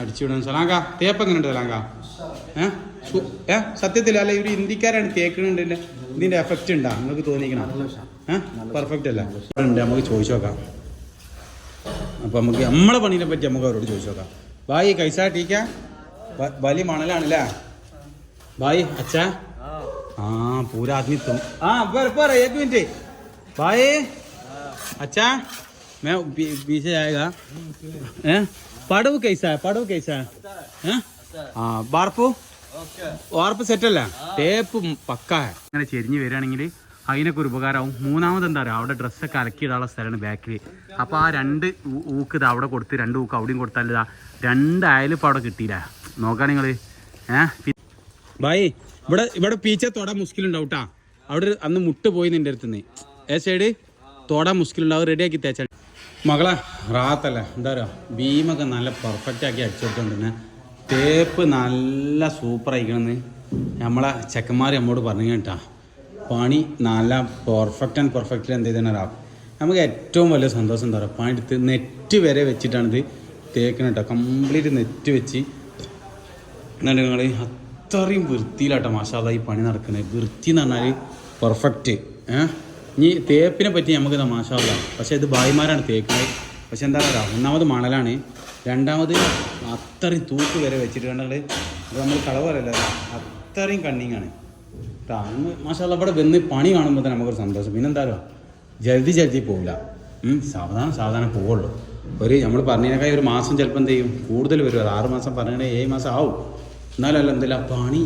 അടിച്ചുവിടാൻ സലാങ്ക തേപ്പ് എങ്ങനെ ഉണ്ട് സലാങ്ക ഏ? സത്യത്തിൽ അല്ല ഇവർ ഇന്ത്യക്കാരാണ് തേക്കണുണ്ട് ഇതിന്റെ എഫക്റ്റ് ഉണ്ടാ? നിങ്ങൾക്ക് തോന്നിക്കണം? പെർഫെക്റ്റ് അല്ല? ഉണ്ട് നമുക്ക് ചോദിച്ചു നോക്കാം. അപ്പൊ നമുക്ക് നമ്മളെ പണിനെ പറ്റി നമുക്ക് അവരോട് ചോദിച്ചു നോക്കാം. ബായി കൈസ ടീക്ക? വലിയ മണലാണല്ലേ? ബായി അച്ഛാ? ആ പൂരാത്മിത്വം ആ പറ ഏക്ക് മിനിറ്റ്. ബായി? അച്ഛാ? मैं पी- पीछे आएगा हैं पड़व कैसा है पड़व कैसा है हैं हाँ വാർപ്പ് വാർപ്പ് സെറ്റ് അല്ല ടേപ്പ് പക്ക അങ്ങനെ ചെരിഞ്ഞ് വരികയാണെങ്കിൽ അതിനൊക്കെ ഒരു ഉപകാരമാവും മൂന്നാമത് എന്താ പറയുക അവിടെ ഡ്രസ്സൊക്കെ അലക്കിയിടാനുള്ള സ്ഥലമാണ് ബാക്കിൽ അപ്പോൾ ആ രണ്ട് ഊ- ഊക്ക് ഇത് അവിടെ കൊടുത്ത് രണ്ട് ഊക്ക് അവിടെയും കൊടുത്താൽ ഇതാ രണ്ട് അയലും ഇപ്പോൾ അവിടെ കിട്ടിയില്ല നോക്കാം നിങ്ങൾ ഏഹ് ഭായി ഇവിടെ ഇവിടെ പീച്ച തൊട മുസ്കിലുണ്ടാവും ട്ടാ അവിടെ ഒരു അന്ന് മുട്ട് പോയി നിന്റെ അടുത്തുനിന്ന് ഏ സൈഡ് തൊട മുസ്കിലുണ്ടാവും റെഡിയാക്കി തേച്ച മകളെ റാത്തല്ല? എന്താ പറയുക ബീമൊക്കെ നല്ല പെർഫെക്റ്റ് ആക്കി അടിച്ചെടുത്തോണ്ടിരുന്നെ തേപ്പ് നല്ല സൂപ്പർ ആയിക്കണമെന്ന് നമ്മളെ ചെക്കന്മാർ നമ്മോട് പറഞ്ഞു കേട്ടാ. പണി നല്ല പെർഫെക്റ്റ് ആൻഡ് പെർഫെക്റ്റ് എന്ത് ചെയ്താൽ നമുക്ക് ഏറ്റവും വലിയ സന്തോഷം എന്താ പറയുക പണി എടുത്ത് നെറ്റ് വരെ വെച്ചിട്ടാണ് ഇത് തേക്കണം കേട്ടോ. കംപ്ലീറ്റ് നെറ്റ് വെച്ച്. എന്നിട്ട് നിങ്ങൾ അത്രയും വൃത്തിയിലാട്ടോ മാഷാദ ഈ പണി നടക്കുന്നത് വൃത്തി എന്ന് പറഞ്ഞാൽ പെർഫെക്റ്റ് ഏഹ് ഇനി തേപ്പിനെ പറ്റി നമുക്ക് തമാശാവില്ല പക്ഷേ ഇത് ഭായിമാരാണ് തേക്കുന്നത്. പക്ഷെ എന്താ പറയുക ഒന്നാമത് മണലാണ്. രണ്ടാമത് അത്രയും തൂക്ക് വരെ വെച്ചിട്ട് കണ്ടാൽ അത് നമ്മൾ കളവ് പറയല്ല അത്രയും കണ്ണിങ്ങാണ് അന്ന് മാഷാല്ല ഇവിടെ വന്ന് പണി കാണുമ്പോൾ തന്നെ നമുക്കൊരു സന്തോഷം. പിന്നെന്താ പറയുക ജൽദി ജൽദി പോവില്ല. സാവധാനം സാവധാനം പോവുള്ളൂ. ഒരു നമ്മൾ പറഞ്ഞതിനേക്കാൾ ഒരു മാസം ചിലപ്പോൾ എന്ത് ചെയ്യും? കൂടുതൽ വരും. അത് ആറ് മാസം പറഞ്ഞാൽ ഏഴ് മാസം ആവും. എന്നാലല്ല എന്തില്ല? പണി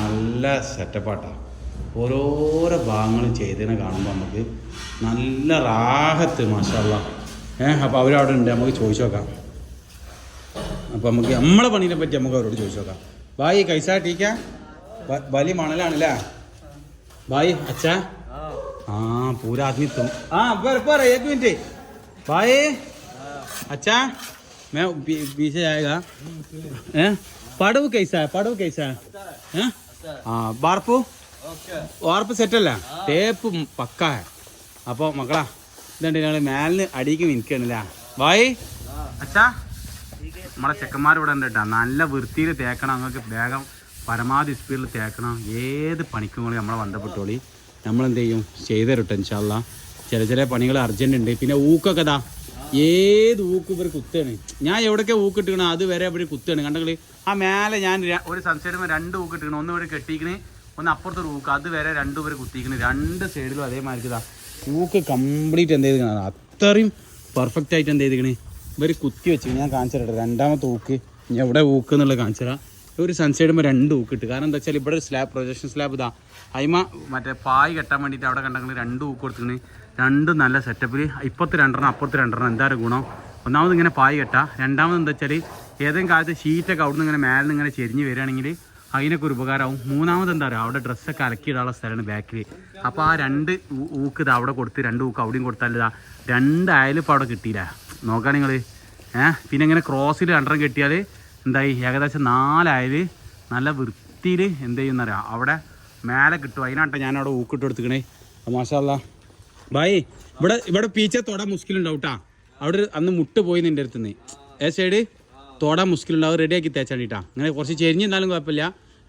നല്ല സെറ്റപ്പാട്ടാണ് ഓരോരോ ഭാഗങ്ങളും ചെയ്തതിനെ കാണുമ്പോൾ നമുക്ക് നല്ല റാഹത്ത് മാഷല്ല ഏഹ് അപ്പോൾ അവരവിടെ ഉണ്ട് നമുക്ക് ചോദിച്ചു നോക്കാം അപ്പോൾ നമുക്ക് നമ്മളെ പണീനെ പറ്റി നമുക്ക് അവരോട് ചോദിച്ചു നോക്കാം ഭായി കൈസാ ടീക്ക വലിയ മണലാണല്ലേ ഭായി അച്ഛാ हाँ पूरा आदमी तुम हाँ पर पर एक मिनट भाई अच्छा मैं पी- पीछे आएगा हैं पड़व कैसा है पड़व कैसा है हैं हाँ വാർപ്പ് വാർപ്പ് സെറ്റല്ല. ടേപ്പ് പക്ക. है അപ്പോൾ മക്കളാ ഇതുണ്ട് ഞങ്ങൾ മേലിന് അടിക്ക് നിൽക്കണില്ല വായി. അച്ഛാ നമ്മളെ ചെക്കന്മാർ ഇവിടെ ഉണ്ട് കേട്ടോ നല്ല വൃത്തിയിൽ തേക്കണം. നിങ്ങൾക്ക് വേഗം പരമാവധി സ്പീഡിൽ തേക്കണം. ഏത് പണിക്കും കൂടി നമ്മളെ ബന്ധപ്പെട്ടോളി. നമ്മളെന്ത് ചെയ്യും? ചെയ്തരട്ടെ ഇൻഷാല്ല ചില ചില പണികൾ അർജന്റ് ഉണ്ട്. പിന്നെ ഊക്കൊക്കെ ഇതാ ഏത് ഊക്ക് ഇവർ കുത്താണ്? ഞാൻ എവിടെയൊക്കെ ഊക്ക് ഇട്ടിക്കണോ? അത് വരെ ഇവർ കുത്താണ്. കണ്ടെങ്കിൽ ആ മേലെ ഞാൻ ഒരു സംശയം രണ്ട് ഊക്ക് ഇട്ടിക്കണം. ഒന്ന് ഇവിടെ കെട്ടിക്കണ്. ഒന്ന് അപ്പുറത്തൊരു ഊക്ക് അത് വരെ രണ്ടും ഇവർ കുത്തിക്കണ് രണ്ട് സൈഡിലും അതേമാതിരി ഇതാ. ഊക്ക് കംപ്ലീറ്റ് എന്ത് ചെയ്തിരിക്കണം? അത്രയും പെർഫെക്റ്റ് ആയിട്ട് എന്ത് ചെയ്തിരിക്കണേ? ഇവർ കുത്തി വെച്ച് ഞാൻ കാണിച്ചു തരട്ടെ രണ്ടാമത്തെ ഊക്ക്. ഞാൻ എവിടെ ഊക്ക് എന്നുള്ളത് കാണിച്ചു തരാം. ഒരു സൺസൈഡുമ്പോൾ രണ്ട് ഊക്ക് ഇട്ട്. കാരണം എന്താ വെച്ചാൽ ഇവിടെ ഒരു സ്ലാബ് പ്രൊജക്ഷൻ സ്ലാബ് ഇതാ. അയിമ മറ്റേ പായ് കെട്ടാൻ വേണ്ടിയിട്ട് അവിടെ കണ്ടെങ്കിൽ രണ്ട് ഊക്ക് കൊടുത്തിങ്ങനെ രണ്ടും നല്ല സെറ്റപ്പിൽ ഇപ്പത്തെ രണ്ടെണ്ണം അപ്പുറത്ത് രണ്ടെണ്ണം. എന്താ ഗുണം? ഒന്നാമത് ഇങ്ങനെ പായ് കെട്ടാം. രണ്ടാമത് എന്താ വെച്ചാൽ ഏതെങ്കിലും കാലത്ത് ഷീറ്റൊക്കെ അവിടെ നിന്ന് ഇങ്ങനെ മേലെ നിന്ന് ഇങ്ങനെ ചെരിഞ്ഞ് വരികയാണെങ്കിൽ അതിനൊക്കെ ഒരു ഉപകാരമാവും. മൂന്നാമത് എന്താ പറയുക? അവിടെ ഡ്രസ്സൊക്കെ അലക്കിയിടാനുള്ള സ്ഥലമാണ് ബാക്കിൽ അപ്പോൾ ആ രണ്ട് ഊക്ക് ഇത് അവിടെ കൊടുത്ത് രണ്ട് ഊക്ക് അവിടെയും കൊടുത്താൽ ഇതാ രണ്ട് അയലും ഇപ്പോൾ അവിടെ കിട്ടിയില്ല. നോക്കാം നിങ്ങൾ ഏഹ് പിന്നെ ഇങ്ങനെ ക്രോസിൽ രണ്ടെണ്ണം കെട്ടിയാൽ എന്തായി? ഏകദേശം നാലായൽ നല്ല വൃത്തിയിൽ എന്ത് ചെയ്യുന്നറിയാം അവിടെ മേലെ കിട്ടും. അതിനാട്ടെ ഞാൻ അവിടെ ഊക്കിട്ട് കൊടുത്തിക്കണേ മാഷാല്ല ബായ് ഇവിടെ ഇവിടെ പീച്ച തൊട മുസ്കിലുണ്ടാവും കേട്ടാ അവിടെ അന്ന് മുട്ട് പോയി നിന്റെ അടുത്തുനിന്ന്. ഏ സൈഡ്? തൊട മുസ്കിലുണ്ടാവും റെഡിയാക്കി തേച്ചാണ്ടിട്ടാ അങ്ങനെ കുറച്ച് ചെരിഞ്ഞെന്നാലും കുഴപ്പമില്ല.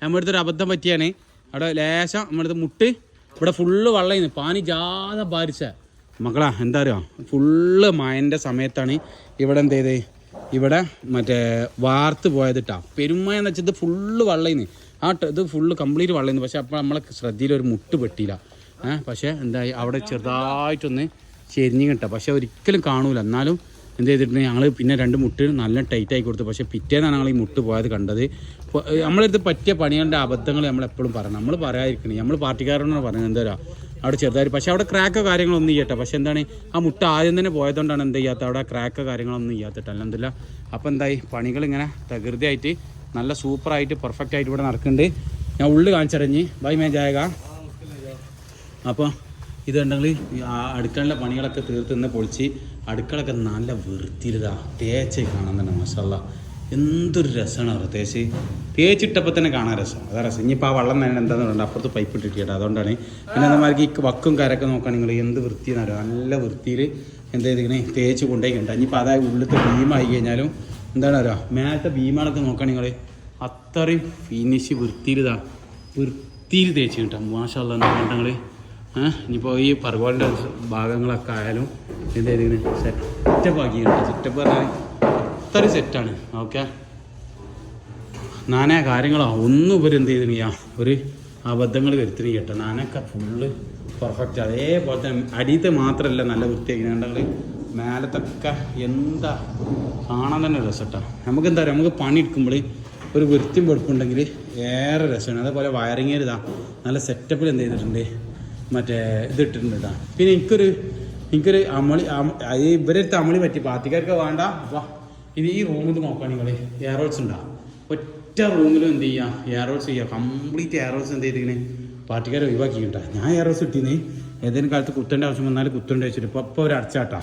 നമ്മുടെ അടുത്തൊരു അബദ്ധം പറ്റിയാണ്. അവിടെ ലേശം നമ്മുടെ മുട്ട് ഇവിടെ ഫുള്ള് വെള്ളം പാനി ജാത ബാരിച്ച. മക്കളാ എന്താ അറിയുക ഫുള്ള് മഴന്റെ സമയത്താണ് ഇവിടെ എന്ത് ചെയ്തേ? ഇവിടെ മറ്റേ വാർത്ത് പോയത് ഇട്ടാ പെരുമഴ എന്ന് വെച്ചത് ഫുള്ള് വള്ളയിന്ന് ആ ഇത് ഫുള്ള് കംപ്ലീറ്റ് വള്ളയിന്ന് പക്ഷെ അപ്പോൾ നമ്മളെ ശ്രദ്ധയിൽ ഒരു മുട്ട് പെട്ടിയില്ല. ഏഹ് പക്ഷേ എന്തായി? അവിടെ ചെറുതായിട്ടൊന്ന് ചെരിഞ്ഞ് കിട്ടാം. പക്ഷെ ഒരിക്കലും കാണൂല. എന്നാലും എന്ത് ചെയ്തിട്ടുണ്ടെങ്കിൽ ഞങ്ങൾ പിന്നെ രണ്ട് മുട്ട് നല്ല ടൈറ്റ് ആയി കൊടുത്തു. പക്ഷേ പിറ്റേന്നാണ് ഞങ്ങൾ ഈ മുട്ട് പോയത് കണ്ടത്. നമ്മളെടുത്ത് പറ്റിയ പണികളുടെ അബദ്ധങ്ങൾ നമ്മൾ എപ്പോഴും പറയണം. നമ്മൾ പറയാതിരിക്കണേ. നമ്മൾ പാർട്ടിക്കാരോടാണ് പറയുന്നത്. എന്താ അവിടെ ചെറുതായി പക്ഷേ അവിടെ ക്രാക്കോ കാര്യങ്ങളൊന്നും ചെയ്യട്ടെ പക്ഷേ എന്താണ്? ആ മുട്ട ആദ്യം തന്നെ പോയതുകൊണ്ടാണ് എന്ത് ചെയ്യാത്ത അവിടെ ക്രാക്കോ കാര്യങ്ങളൊന്നും ചെയ്യാത്തിട്ട് അല്ലെന്നില്ല അപ്പോൾ എന്തായി? പണികൾ ഇങ്ങനെ തകൃതിയായിട്ട് നല്ല സൂപ്പറായിട്ട് പെർഫെക്റ്റ് ആയിട്ട് ഇവിടെ നടക്കുന്നുണ്ട്. ഞാൻ ഉള്ളിൽ കാണിച്ചറിഞ്ഞ്. ബൈ മേ ജായക അപ്പോൾ ഇതുണ്ടെങ്കിൽ അടുക്കളയിലെ പണികളൊക്കെ തീർത്ത് നിന്ന് പൊളിച്ച് അടുക്കളൊക്കെ നല്ല വൃത്തിയിലിതാ. തേച്ച് തന്നെ മസാല എന്തൊരു രസമാണ് അവർ തേച്ച്. തേച്ചിട്ടപ്പോൾ തന്നെ കാണാൻ രസം. അതാ രസം. ഇനിയിപ്പോൾ ആ വെള്ളം തന്നെ എന്താണെന്ന് പറയുന്നത് അപ്പുറത്ത് പൈപ്പ് ഇട്ടിട്ട് അതുകൊണ്ടാണ് പിന്നെ നമ്മൾക്ക് ഈ വക്കും കരൊക്കെ നോക്കുകയാണെങ്കിൽ എന്ത് വൃത്തിയെന്ന് അറിയാം? നല്ല വൃത്തിയിൽ എന്ത് ചെയ്തിങ്ങനെ തേച്ച് കൊണ്ടേക്കുണ്ട് ഇനിയിപ്പോൾ അതായത് ഉള്ളിലത്തെ ഭീമായി കഴിഞ്ഞാലും എന്താണ് അറിയുക മേലത്തെ ഭീമാളൊക്കെ നോക്കുകയാണെങ്കിൽ അത്രയും ഫിനിഷ് വൃത്തിയിൽ ഇതാ വൃത്തിയിൽ തേച്ച് കിട്ടാം. മാഷാ നിങ്ങൾ ഏഹ് ഇനിയിപ്പോൾ ഈ പർഗോളിന്റെ ഭാഗങ്ങളൊക്കെ ആയാലും എന്ത് ചെയ്തിങ്ങനെ സെറ്റപ്പ് ആക്കിയിട്ടുണ്ട്. സെറ്റപ്പ് പറഞ്ഞാൽ അത്ര സെറ്റാണ് ഓക്കെ നാനാ കാര്യങ്ങളോ? ഒന്നും ഇവർ എന്ത് ചെയ്തിരിക്കുക ഒരു അബദ്ധങ്ങൾ വരുത്തിന് കേട്ടോ. നാനൊക്കെ ഫുള്ള് പെർഫെക്റ്റ് അതേപോലെ തന്നെ അടിയത്തെ മാത്രമല്ല നല്ല വൃത്തിയാക്കി. കണ്ടെങ്കിൽ മേലത്തൊക്കെ എന്താ കാണാൻ തന്നെ രസട്ടാ. നമുക്ക് എന്താ പറയുക നമുക്ക് പണി എടുക്കുമ്പോൾ ഒരു വൃത്തിയും വെടുപ്പുണ്ടെങ്കിൽ ഏറെ രസമാണ്. അതേപോലെ വയറിങ്ങേരിതാ നല്ല സെറ്റപ്പിൽ എന്ത് ചെയ്തിട്ടുണ്ട്? മറ്റേ ഇതിട്ടിട്ടുണ്ട് പിന്നെ എനിക്കൊരു എനിക്കൊരു അമളി അമ- അത് ഇവരടുത്ത് പറ്റി പാർട്ടിക്കാർക്ക് വേണ്ട. വാ ഇത് ഈ റൂമിൽ നോക്കുകയാണെങ്കിൽ നിങ്ങൾ എയർഹോൾസ് ഉണ്ടാവും ഒറ്റ റൂമിലും എന്ത് ചെയ്യാം? എയർ ചെയ്യാം. ചെയ്യുക കംപ്ലീറ്റ് എയർ ഹോൾസ് എന്ത് ചെയ്തിങ്ങനെ പാർട്ടിക്കാരെ ഒഴിവാക്കി കിട്ടാ ഞാൻ എയർ ഹോൾസ് ഇട്ടീന്ന് ഏതെങ്കിലും കാലത്ത് കുത്തേണ്ട ആവശ്യം വന്നാൽ കുത്തേണ്ട വെച്ചിട്ട്. ഇപ്പോൾ ഇപ്പോൾ ഒരു അടച്ചാട്ടാ.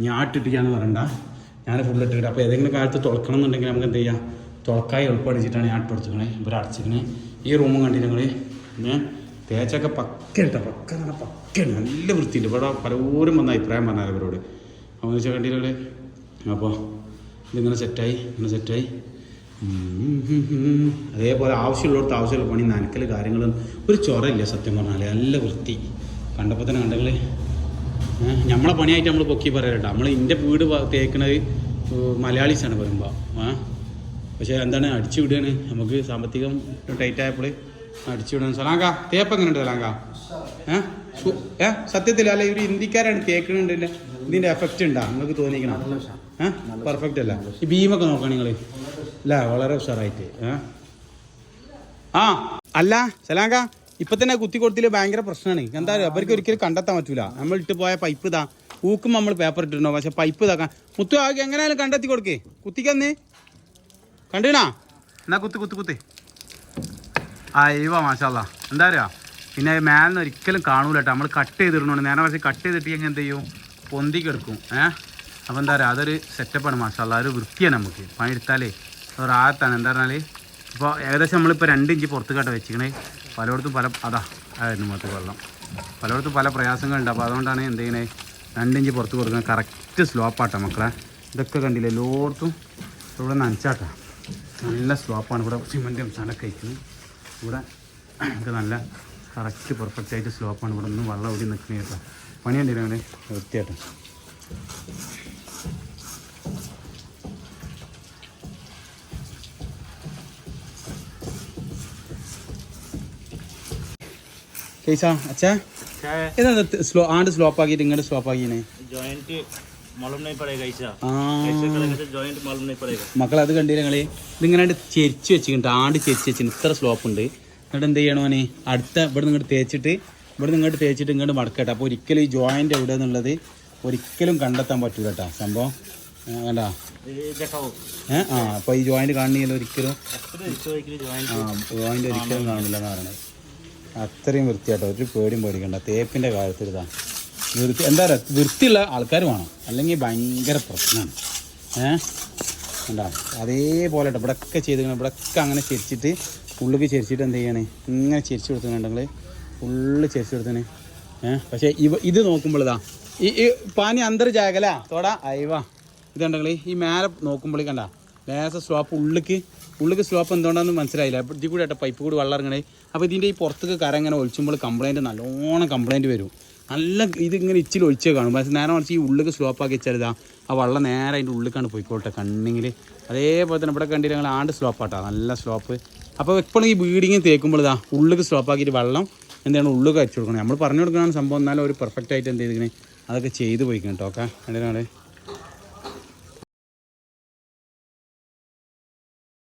ഞാൻ ഇട്ടിട്ടില്ലാന്ന് പറയണ്ട. ഞാൻ ഫുൾ ഇട്ടിട്ട്. അപ്പോൾ ഏതെങ്കിലും കാലത്ത് തുറക്കണം എന്നുണ്ടെങ്കിൽ നമുക്ക് എന്ത് ചെയ്യാം? തുളക്കായി എളുപ്പം അടിച്ചിട്ടാണ് ഞാൻ ഇട്ട് കൊടുത്തിരിക്കണേ ഇവർ അടച്ചിക്കണേ ഈ റൂമും കണ്ടിട്ട് നിങ്ങൾ ഞാൻ തേച്ചൊക്കെ പക്ക പക്ക പറഞ്ഞാൽ പക്കയാണ് നല്ല വൃത്തിയുണ്ട്. ഇവിടെ പലരും വന്ന അഭിപ്രായം പറഞ്ഞാൽ അവരോട് അപ്പോൾ വെച്ചാൽ കണ്ടില്ലേ അപ്പോൾ ഇതിങ്ങനെ സെറ്റായി ഇങ്ങനെ സെറ്റായി. അതേപോലെ ആവശ്യമുള്ളവർക്ക് ആവശ്യമുള്ള പണി നനക്കൽ കാര്യങ്ങളും. ഒരു ചൊറയില്ല സത്യം പറഞ്ഞാൽ നല്ല വൃത്തി. കണ്ടപ്പോൾ തന്നെ കണ്ടെങ്കിൽ നമ്മളെ പണിയായിട്ട് നമ്മൾ പൊക്കി പറയാറുണ്ട് നമ്മൾ എന്റെ വീട് തേക്കണത് മലയാളീസാണ് പറയുമ്പോൾ ആ പക്ഷേ എന്താണ് അടിച്ചു വിടുകയാണ് നമുക്ക് സാമ്പത്തികം ടൈറ്റ് ആയപ്പോൾ അടിച്ചു വിടാൻ സലാങ്ക തേപ്പ് എങ്ങനെ ഉണ്ട് സലാങ്ക ഏ? സത്യത്തിൽ അല്ല ഇവർ ഇന്ത്യക്കാരാണ് തേക്കണുണ്ടല്ലേ ഇതിന്റെ എഫക്റ്റ് ഉണ്ടാ? നിങ്ങൾക്ക് തോന്നിക്കണം? ഏഹ് പെർഫെക്റ്റ് അല്ല. ഈ ബീമൊക്കെ നോക്കണം നിങ്ങൾ. അല്ല വളരെ ഉഷാറായിട്ട്. ഏഹ് ആ അല്ല സലാങ്ക ഇപ്പൊ തന്നെ കുത്തി കൊടുത്തിൽ ഭയങ്കര പ്രശ്നമാണ് എന്താ പറയുക അവർക്ക് ഒരിക്കലും കണ്ടെത്താൻ പറ്റൂല. നമ്മൾ ഇട്ട് പോയ പൈപ്പ് ഇതാ. ഊക്കും നമ്മൾ പേപ്പർ ഇട്ടിട്ടുണ്ടോ പക്ഷെ പൈപ്പ് ഇതാക്കാൻ മുത്തു ആകെ എങ്ങനെയാലും കണ്ടെത്തി കൊടുക്കേ. കുത്തിക്കന്ന്. കണ്ടിനാ എന്നാ കുത്ത് കുത്ത് കുത്ത്. ഇവ മാഷാല്ല. എന്താ അറിയാ? പിന്നെ മേലിന് ഒരിക്കലും കാണൂല കേട്ടോ. നമ്മൾ കട്ട് ചെയ്തിടണോണ്ട്. നേരെ പക്ഷേ കട്ട് ചെയ്തിട്ട് എങ്ങനെ എന്ത് ചെയ്യും? പൊന്തി കിടക്കും ഏഹ് അപ്പോൾ എന്താ പറയുക അതൊരു സെറ്റപ്പാണ് മാഷാല്ല. ഒരു വൃത്തിയാണ് നമുക്ക്. പണിയെടുത്താലേ. ഒരു ആകത്താണ് എന്താ പറഞ്ഞാൽ ഇപ്പോൾ ഏകദേശം നമ്മളിപ്പോൾ രണ്ട് ഇഞ്ച് പുറത്ത് കേട്ടോ വെച്ചിക്കണേ പലയിടത്തും പല അതാ ആയിരുന്നു മുഖത്ത് വെള്ളം. പലയിടത്തും പല പ്രയാസങ്ങളുണ്ട്. അപ്പോൾ അതുകൊണ്ടാണ് എന്ത് ചെയ്യണേ? രണ്ടിഞ്ച് പുറത്ത് കൊടുക്കുന്നത്. കറക്റ്റ് സ്ലോപ്പാട്ടോ മക്കളെ. ഇതൊക്കെ കണ്ടില്ലേ? എല്ലായിടത്തും ഇവിടെ നനച്ചാട്ടാ. നല്ല സ്ലോപ്പാണ് ഇവിടെ സിമന്റും സാധനമൊക്കെ കഴിക്കുന്നത് ഇവിടെ നമുക്ക് നല്ല കറക്റ്റ് പെർഫെക്റ്റ് ആയിട്ട് സ്ലോപ്പാണ് ഇവിടെ ഒന്നും വെള്ളം ഓടി നിൽക്കുന്നത് കേട്ടോ. പണി അവന് വൃത്തിയായിട്ട്. കേസാ അച്ഛാ. ഇതാ? സ്ലോ ആണ്ട് സ്ലോപ്പാക്കിയിട്ട് ഇങ്ങോട്ട് സ്ലോപ്പാക്കിനെ ജോയിന്റ് മക്കൾ അത് കണ്ടില്ല കളി ഇതിങ്ങനെ ചെരിച്ച് വെച്ചിട്ടുണ്ട്. ആണ്ട് ചെരിച്ച് വെച്ചിട്ട് ഇത്ര സ്ലോപ്പ് ഉണ്ട്. എന്നിട്ട് എന്ത് ചെയ്യണോനെ അടുത്ത ഇവിടെ നിന്ന് ഇങ്ങോട്ട് തേച്ചിട്ട് ഇവിടെ നിന്ന് ഇങ്ങോട്ട് തേച്ചിട്ട് ഇങ്ങോട്ട് മടക്കട്ടെ. അപ്പോൾ ഒരിക്കലും ഈ ജോയിന്റ് എവിടെ എന്നുള്ളത് ഒരിക്കലും കണ്ടെത്താൻ പറ്റൂല കേട്ടോ സംഭവം വേണ്ട ഏഹ് ആ അപ്പോൾ ഈ ജോയിന്റ് കാണണമെങ്കിൽ ഒരിക്കലും. ആ ജോയിന്റ് ഒരിക്കലും കാണില്ല എന്ന് പറയണത് അത്രയും വൃത്തിയായിട്ടോ ഒരു പേടിയും പേടിക്കണ്ട. തേപ്പിന്റെ കാര്യത്തിൽ ഇതാണ് വൃത്തി എന്താ പറയുക വൃത്തിയുള്ള ആൾക്കാർ വേണം. അല്ലെങ്കിൽ ഭയങ്കര പ്രശ്നമാണ്. ഏഹ് എന്താ അതേപോലെ ഇവിടെ ഇവിടെയൊക്കെ ചെയ്ത് ഇവിടെയൊക്കെ അങ്ങനെ ചിരിച്ചിട്ട് ഉള്ളിക്ക് ചിരിച്ചിട്ട് എന്ത് ചെയ്യണേ? ഇങ്ങനെ ചെരിച്ച് കൊടുത്തിട്ടുണ്ടെങ്കിൽ ഫുള്ള് ചെരിച്ച് കൊടുത്തേ ഏഹ് പക്ഷേ ഇവ ഇത് നോക്കുമ്പോഴതാ ഈ ഈ പാനി അന്തർജാകല തോടാ അയവാ. ഇതുണ്ടെങ്കിൽ ഈ മേലെ നോക്കുമ്പോൾ കണ്ട? ലേസ സ്ലോപ്പ് ഉള്ളിക്ക് ഉള്ളിക്ക് സ്ലോപ്പ് എന്തുകൊണ്ടാണെന്ന് മനസ്സിലായില്ല. ഇതിൽ കൂടെ പൈപ്പ് കൂടി വെള്ളം ഇറങ്ങണേ. അപ്പോൾ ഇതിന്റെ ഈ പുറത്തേക്ക് കര ഇങ്ങനെ ഒഴിച്ചുമ്പോൾ കംപ്ലൈന്റ് നല്ലോണം കംപ്ലൈന്റ് വരും. നല്ല ഇതിങ്ങനെ ഇച്ചിരി ഒഴിച്ചേ കാണും. പക്ഷേ നേരെ മറിച്ച് ഈ ഉള്ളിൽ സ്ലോപ്പ് ആക്കി വെച്ചാൽ ഇതാ ആ വെള്ളം നേരെ അതിന്റെ ഉള്ളിക്കാണ് പോയിക്കോട്ടെ കണ്ണിങ്ങിൽ അതേപോലെ തന്നെ ഇവിടെ കണ്ടിട്ട് ഞങ്ങൾ ആണ്ട് സ്ലോപ്പാട്ടാ നല്ല സ്ലോപ്പ് അപ്പോൾ എപ്പോഴും ഈ ബീഡിങ് തേക്കുമ്പോൾ ഇതാ സ്ലോപ്പ് ആക്കിയിട്ട് വെള്ളം എന്താണ് ഉള്ളിൽ അയച്ചു കൊടുക്കണം. നമ്മൾ പറഞ്ഞു കൊടുക്കണം സംഭവം എന്നാലും ഒരു പെർഫെക്റ്റ് ആയിട്ട് എന്ത് ചെയ്തിങ്ങനെ അതൊക്കെ ചെയ്ത് പോയിക്കണം കേട്ടോ ഓക്കെ? കണ്ടിട്ടാണ്